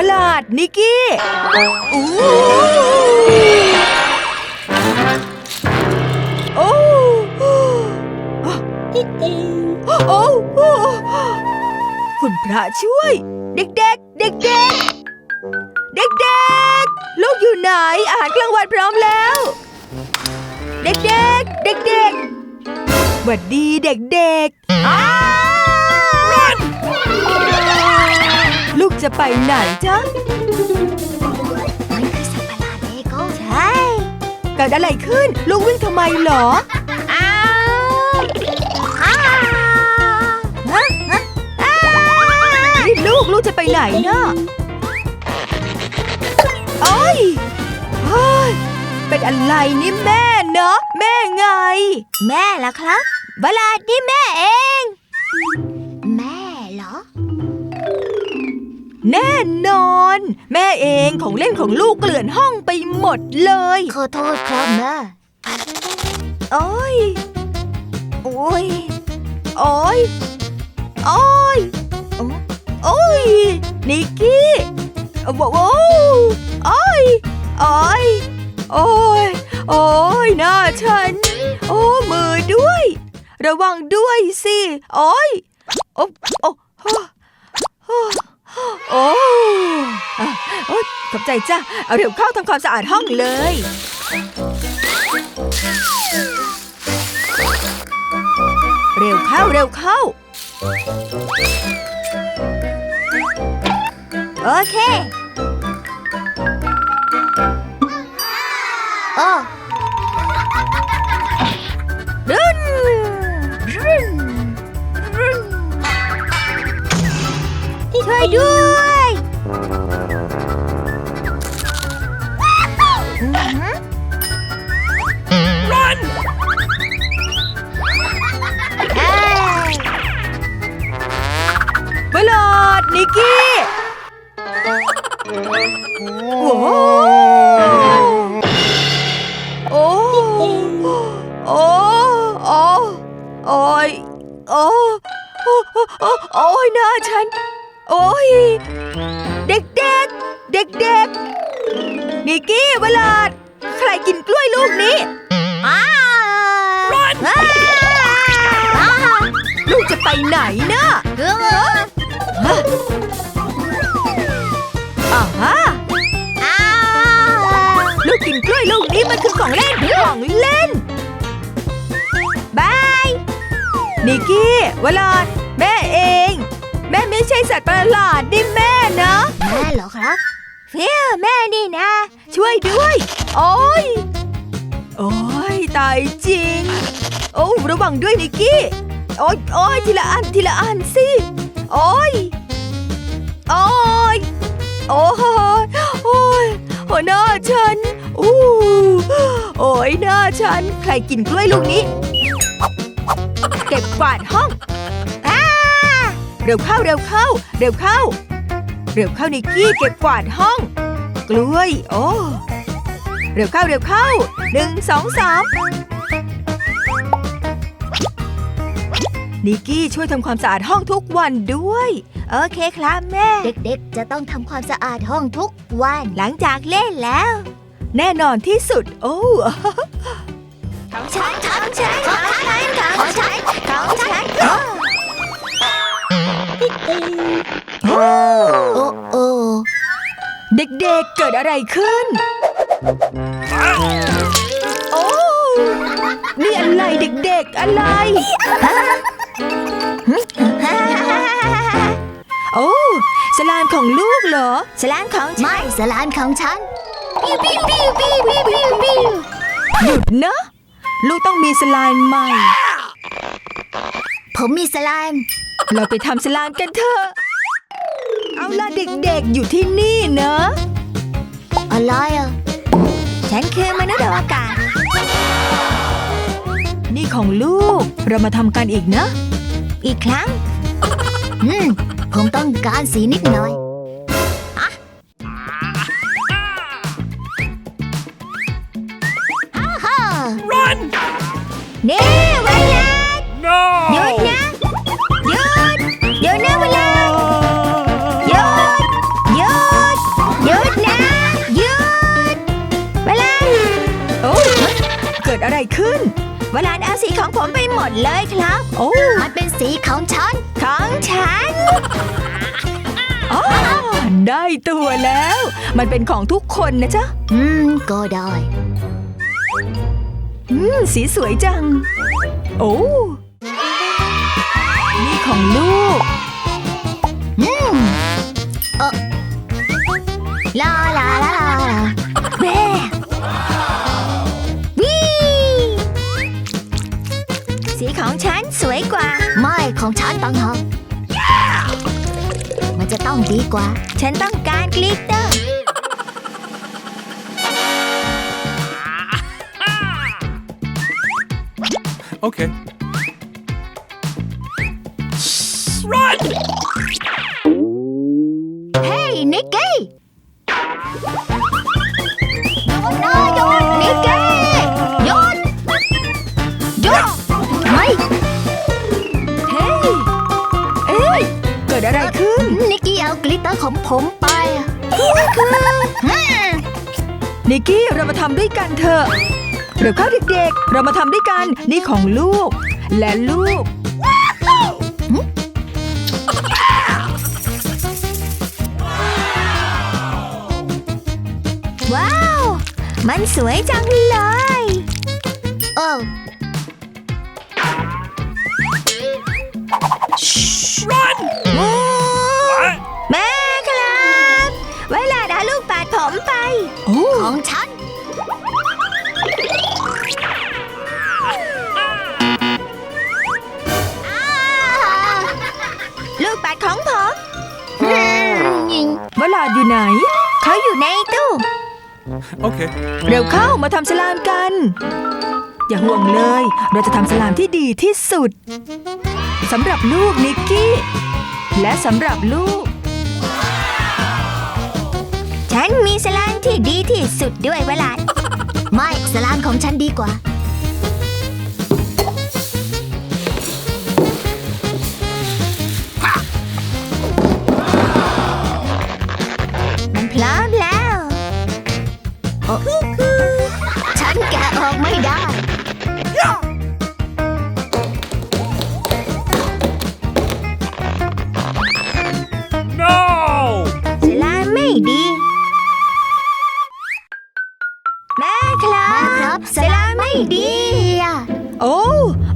บลาดนิกกี้อู้โอ้โอ้คุณพระช่วย เด็กๆเด็กๆเด็กๆลูกอยู่ไหน อาหารกลางวันพร้อมแล้ว เด็กๆเด็กๆหวัดดีเด็กๆอ้า จะไปไหนจ๊ะมันคือสัตว์ประหลาดเลโก้ใช่ เกิดอะไรขึ้น ลูกวิ่งทำไมเหรออ้าวอ้าวฮะฮะอ้าวนี่ลูกลูกจะไปไหนนะโอ้ยเฮ้ยเป็นอะไรนี่แม่เนาะแม่ไง แม่ล่ะครับบลาดนี่แม่เอง แน่นอน แม่เองของเล่นของลูกเกลื่อนห้องไปหมดเลย ขอโทษครับแม่โอ้ย โอ้ย โอ้ย โอ้ย โอ้ย นิกกี้โอ้โหโอ้ย โอ้ย โอ้ย โอ้ยหน้าฉัน โอ้มือด้วย ระวังด้วยสิ โอ้ย โอ้โอ้ โอ้โอ้อะโอ้ยขอบใจจ้ะเอาเร็วเข้าทำความสะอาดห้องเลย เร็วเข้าเร็วเข้า โอเค โอ้รึนรึนรึนช่วยด้วย ลูกจะไปไหนนะเออฮะอ่าฮะอ้าวลูกกินกล้วยลูกนี้มันคือของเล่นของเล่นบายนิกกี้วลาดแม่เอง แม่ไม่ใช่สัตว์ประหลาดนี่แม่นะแม่เหรอครับเฟียแม่นี่นะ ช่วยด้วย โอ้ย โอ้ยตายจริง โอ้ระวังด้วยนิกกี้ โอ้ยโอ้ยทีละอันทีละอันสิ โอ้ย โอ้ย โอ้ยโอ้ยโอ้หน้าฉันอู้โอ้ยหน้าฉัน ใครกินกล้วยลูกนี้ เก็บกวาดห้องอ้าเร็วเข้าเร็วเข้า เร็วเข้า เร็วเข้านิกกี้เก็บกวาดห้อง กล้วย โอ้ เร็วเข้าเร็วเข้าหนึ่งสองสาม นิกกี้ช่วยทำความสะอาดห้องทุกวันด้วย โอเคครับแม่ เด็กๆ จะต้องทำความสะอาดห้องทุกวัน หลังจากเล่นแล้ว แน่นอนที่สุด โอ้ของฉันของฉันของฉันของฉันของฉันโอ้โอ้เด็กๆเกิดอะไรขึ้น โอ้ นี่อะไรเด็กๆ อะไร โอ้สลามของลูกเหรอ สลานของฉัน ไม่สลานของฉันปิ้วปิ้วปิ้วปิ้วปิ้วปิ้วปิ้วหยุดนะ ลูกต้องมีสลามใหม่ ผมมีสลาม เราไปทำสลามกันเถอะ เอาล่ะเด็กๆอยู่ที่นี่เนอะอะไรอะ ฉันคือมนุษย์อวกาศ นี่ของลูก เรามาทำกันอีกนะ อีกครั้ง อืม ผมต้องการสีนิดหน่อยฮะฮ่าฮ่า run นี่เวลาหยุดนะ หยุด เดี๋นะเวลา หยุด หยุด หยุดนะ หยุด เวลา โอ้ยเกิดอะไรขึ้น เวลาเาสีของผมไปหมดเลยครับ โอ้ มันเป็นสีของฉัน ฉันอ้าได้ตัวแล้ว มันเป็นของทุกคนนะจ๊ะ อืม ก็ได้ อืม สีสวยจัง โอ้นี่ของลูก อืมเออลาลาลาลาลาแม่วิสีของฉันสวยกว่า ไม่ของฉันต่างหากมันจะ ต้องดีกว่า ฉันต้องการกลิตเตอร์ Okay. ลิตเตอร์ของผมไปนี่คือนิกกี้เรามาทำด้วยกันเถอะเร็วเข้าเด็กๆ เรามาทำด้วยกันนี่ของลูก และลูกว้าว มันสวยจังเลย โอ้ ไปโอ้ของฉัน ลูกปัดของผมยิงเวลาอยู่ไหน เขาอยู่ในตู้ Okay. เร็วเข้ามาทำสลามกัน อย่าห่วงเลย เราจะทำสลามที่ดีที่สุดสำหรับลูกนิกกี้ และสำหรับลูก ฉันมีสลามที่ดีที่สุดด้วยเวลาไม่สลามของฉันดีกว่า มันพร้อมแล้วโอ้ฉันแกะออกไม่ได้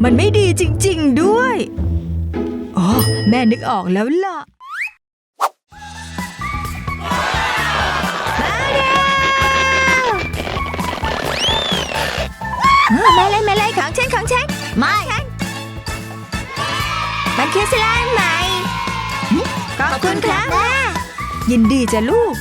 มันไม่ดีจริง ๆ ด้วย อ๋อ แม่นึกออกแล้วล่ะ มาเร็วมาเลยมาเลยของฉันของฉันไม่มันคือสลามใหม่ ขอบคุณครับแม่ ยินดีจ้ะลูก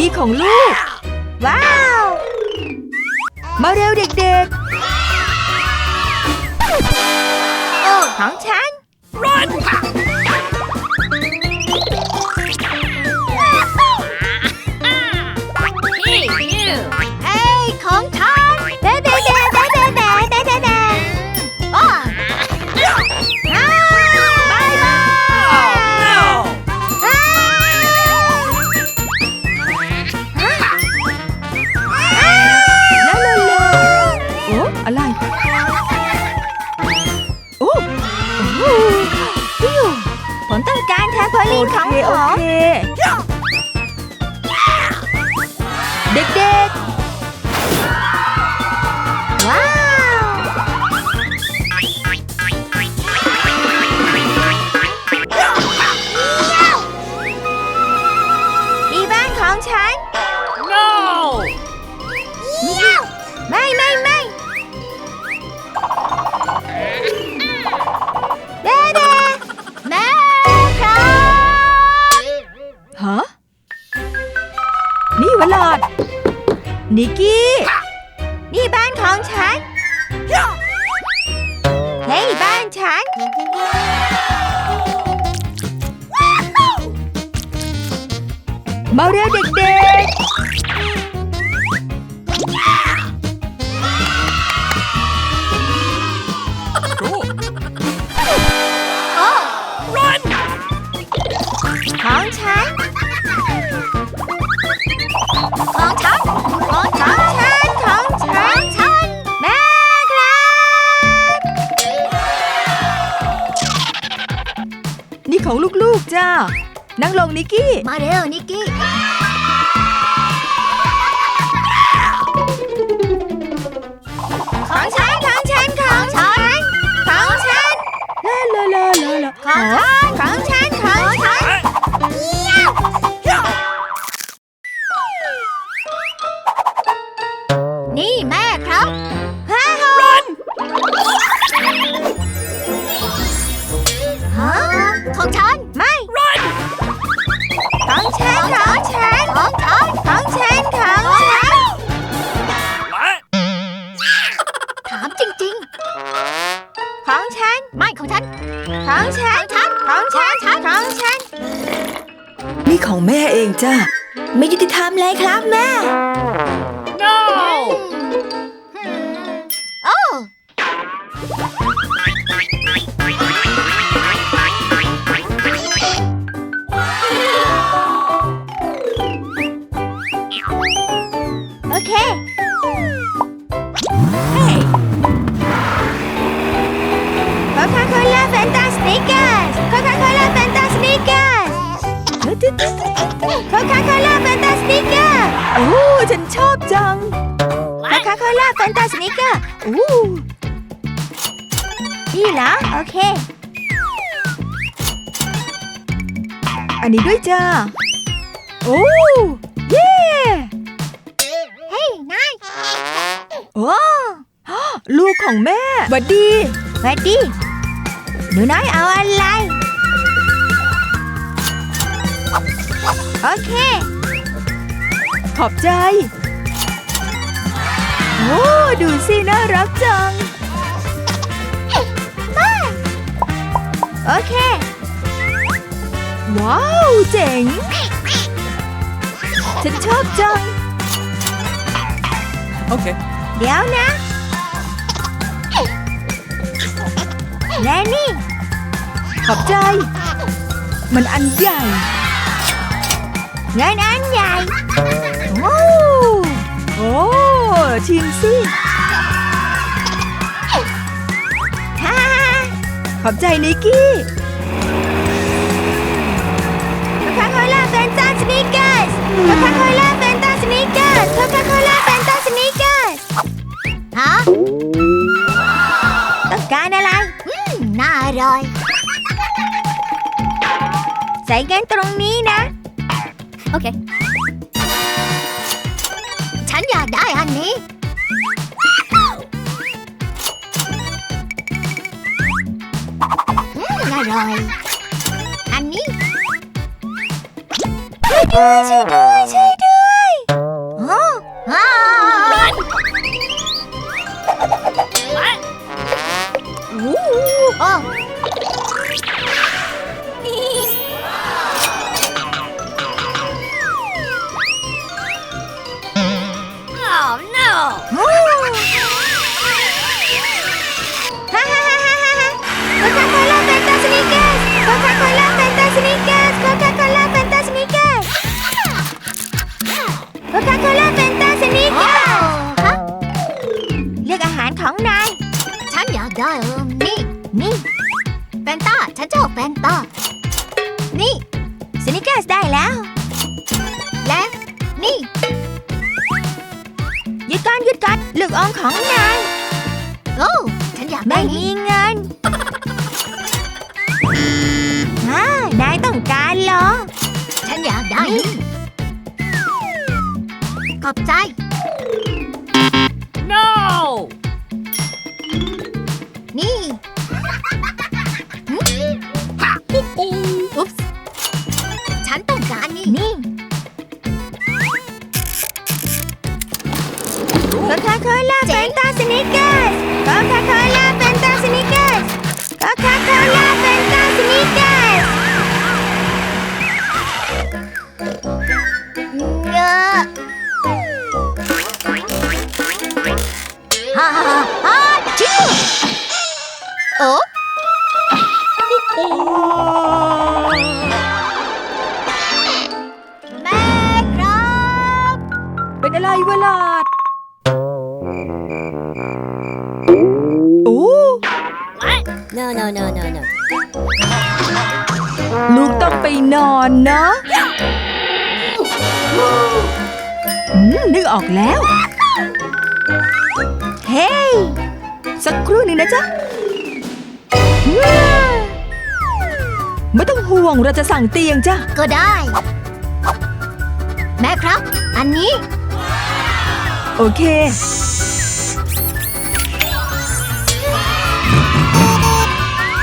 นี่ของลูก ว้าว มาเร็วเด็กโอ้ของฉัน Niki. นั่งลงนิกกี้ มาเร็วนิกกี้ ของฉันของฉันของฉันของฉันลาลาลาลาลาของฉัน แม่เโอเค อันนี้ด้วยจ้า โอ้เย้เฮ้ยนายโอ้ลูกของแม่บัดดีสวัสดีหนูน้อยเอาอะไร โอเค ขอบใจ โอ้ ดูสิ น่ารักจัง โอเค ว้าว เจ๋ง ฉันชอบจัง Okay. เดี๋ยวนะ และนี่ ขอบใจ มันอันใหญ่เงินอันใหญ่ โอ้โอ้ชิมสิ ขอบใจนิกกี้โคคาโคล่าแฟนตาสนิกเกอร์สโคคาโคล่าแฟนตาสนิกเกอร์สโคคาโคล่าแฟนตาสนิกเกอร์สฮะต้องการอะไรอืมน่าอร่อย ใส่กันตรงนี้นะ โอเค ร่อย อันนี้ใช่วยด้วยช่ ลูกอมของนายโอ้ฉันอยากไม่มีเงินอ่านายต้องการเหรอ ฉันอยากได้นี่ขอบใจ คค ลูกต้องไปนอนนะอืมนึกออกแล้ว เฮ้ยสักครู่หนึ่งนะจ๊ะว้าวไม่ต้องห่วงเราจะสั่งเตียงจ้ะ ก็ได้ แม่ครับ อันนี้ โอเค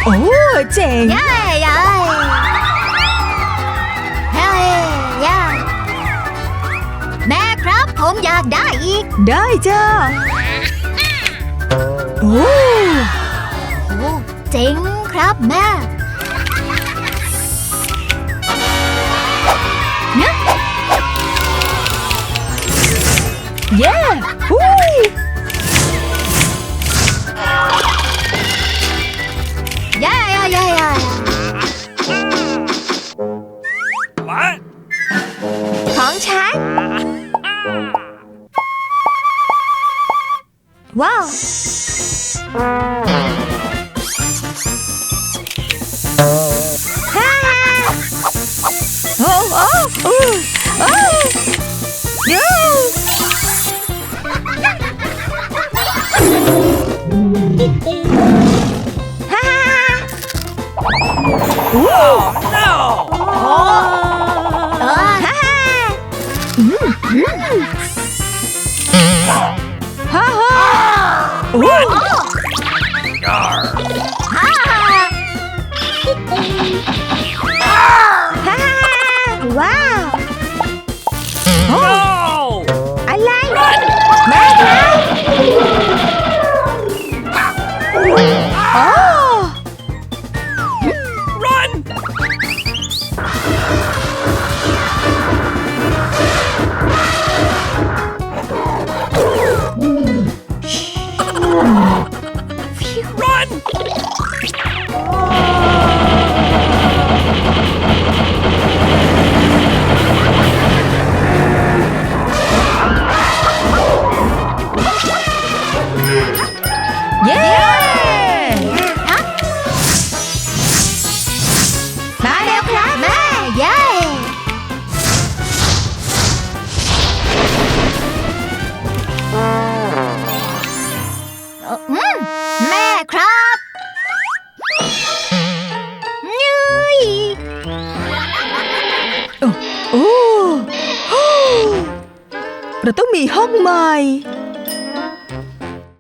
โอ้เจ๋งเย้เย้เฮ้ยเย้แม่ครับผมอยากได้อีก ได้จ้าโอ้โอ้เจ๋งครับแม่เนื้อเย้ ว้าวฮ่าโอ้โอ้โอ้โอ้เย้ฮ่าโอ้ No! เออฮ่ ว้าว No! อะไรแม่ครับโอ้